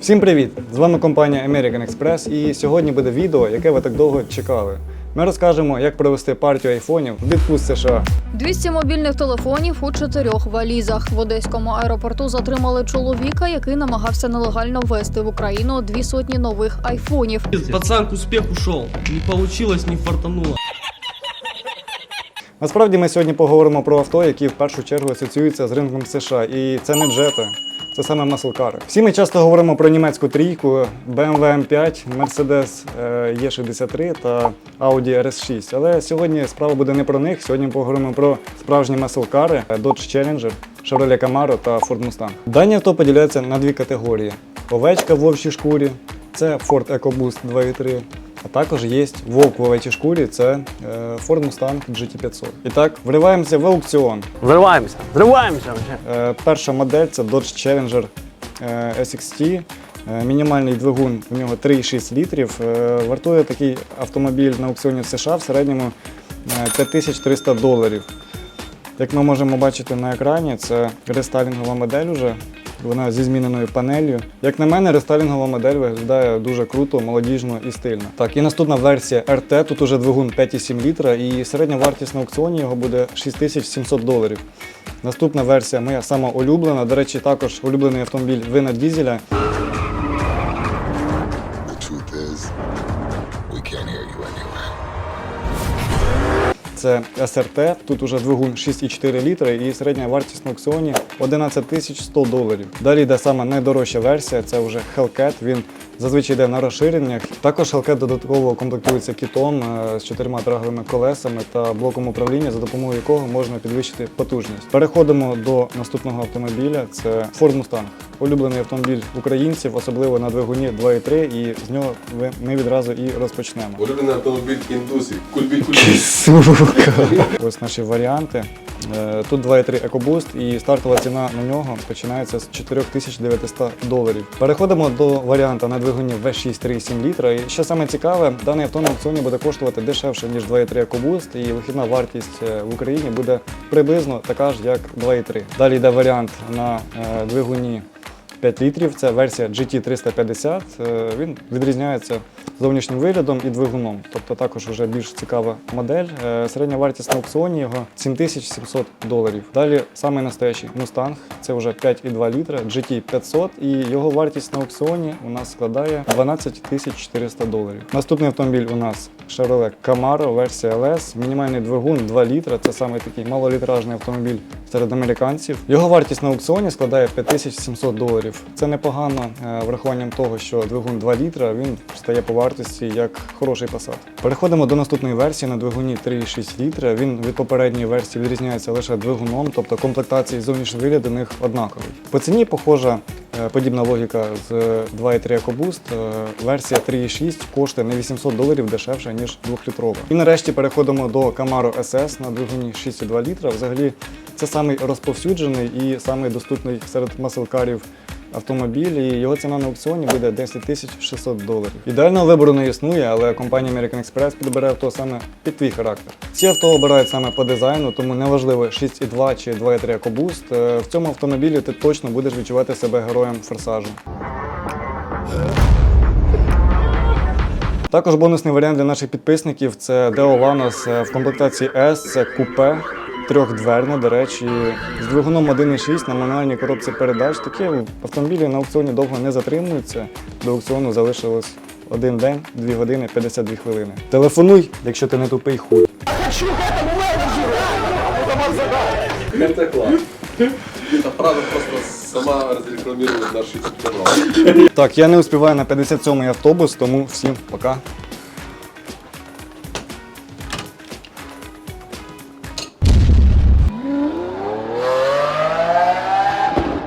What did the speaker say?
Всім привіт! З вами компанія American Express і сьогодні буде відео, яке ви так довго чекали. Ми розкажемо, як провести партію айфонів в відпуск США. 200 мобільних телефонів у чотирьох валізах. В одеському аеропорту затримали чоловіка, який намагався нелегально ввести в Україну дві сотні нових айфонів. Пацан к успеху ушел. Не получилось, не фартануло. Насправді ми сьогодні поговоримо про авто, які в першу чергу асоціюються з ринком США. І це не джети, це саме маслкари. Всі ми часто говоримо про німецьку трійку, BMW M5, Mercedes е, E63 та Audi RS6. Але сьогодні справа буде не про них. Сьогодні поговоримо про справжні маслкари Dodge Challenger, Chevrolet Camaro та Ford Mustang. Дані авто поділяються на дві категорії: овечка в вовчій шкурі, це Ford EcoBoost 2.3. А також є вовк в овечій шкурі, це е, Ford Mustang GT500. І так, вриваємося в аукціон. Взриваємося, взриваємося вже. Е, Перша модель це Dodge Challenger е, SXT. Е, Мінімальний двигун у нього 3,6 літрів. Вартує такий автомобіль на аукціоні в США в середньому е, 5300 доларів. Як ми можемо бачити на екрані, це рестайлінгова модель уже. Вона зі зміненою панелью. Як на мене, рестайлінгова модель виглядає дуже круто, молодіжно і стильно. Так, і наступна версія RT, тут уже двигун 5,7 літра, і середня вартість на аукціоні його буде 6700 доларів. Наступна версія моя сама улюблена. До речі, також улюблений автомобіль Вина Дізеля. The truth is, we can't hear you anyway. Це СРТ, тут уже двигун 6,4 літри і середня вартість на аукціоні 11 тисяч 100 доларів. Далі йде саме найдорожча версія, це вже Hellcat. Він зазвичай йде на розширеннях. Також Hellcat додатково комплектується кітом е, з чотирма драговими колесами та блоком управління, за допомогою якого можна підвищити потужність. Переходимо до наступного автомобіля. Це Ford Mustang. Улюблений автомобіль українців, особливо на двигуні 2.3, і з нього ви- ми відразу і розпочнемо. Улюблений автомобіль індусів. Кульбі кульбі. Сука. Ось наші варіанти. Е, Тут 2.3 EcoBoost і стартова ціна на нього починається з 4900 доларів. Переходимо до варіанта на двигуні V6 3,7 літра. І що саме цікаве, даний авто на аукціоні буде коштувати дешевше, ніж 2.3 EcoBoost, і вихідна вартість е, в Україні буде приблизно така ж, як 2.3. Далі йде варіант на е, двигуні 5 літрів. Це версія GT350. Е, Він відрізняється зовнішнім виглядом і двигуном. Тобто також вже більш цікава модель. Е, Середня вартість на аукціоні його 7700 доларів. Далі самий настоящий Mustang. Це вже 5,2 літра, GT500 і його вартість на аукціоні у нас складає 12 400 доларів. Наступний автомобіль у нас Chevrolet Camaro, версія LS, мінімальний двигун 2 літра. Це саме такий малолітражний автомобіль серед американців. Його вартість на аукціоні складає 5700 доларів. Це непогано е, врахуванням того, що двигун 2 літра він стає по вартості як хороший Passat. Переходимо до наступної версії на двигуні 3,6 літра. Він від попередньої версії відрізняється лише двигуном, тобто комплектації зовнішнього вигляду них однаковий. По ціні похожа подібна логіка з 2,3 EcoBoost. Е, Версія 3,6 коштує не 800 доларів дешевше, ніж 2-літрова. І нарешті переходимо до Camaro SS на двигуні 6,2 літра. Взагалі це самий розповсюджений і самий доступний серед маселкарів автомобіль, і його ціна на аукціоні буде 10 тисяч 600 доларів. Ідеального вибору не існує, але компанія American Express підбере авто саме під твій характер. Ці авто обирають саме по дизайну, тому неважливо 6,2 чи 2,3 EcoBoost. Е, В цьому автомобілі ти точно будеш відчувати себе героєм форсажу. Також бонусний варіант для наших підписників це Deo Lanos е, в комплектації S, це купе. Трьохдверне, до речі, з двигуном 1.6 на мануальній коробці передач. Такі автомобілі на аукціоні довго не затримуються. До аукціону залишилось один день, 2 години, 52 хвилини. Телефонуй, якщо ти не тупий хуй. Это класс. Это правда просто сама разрекламировала наш YouTube канал. Так, я не успіваю на 57-й автобус, тому всім пока.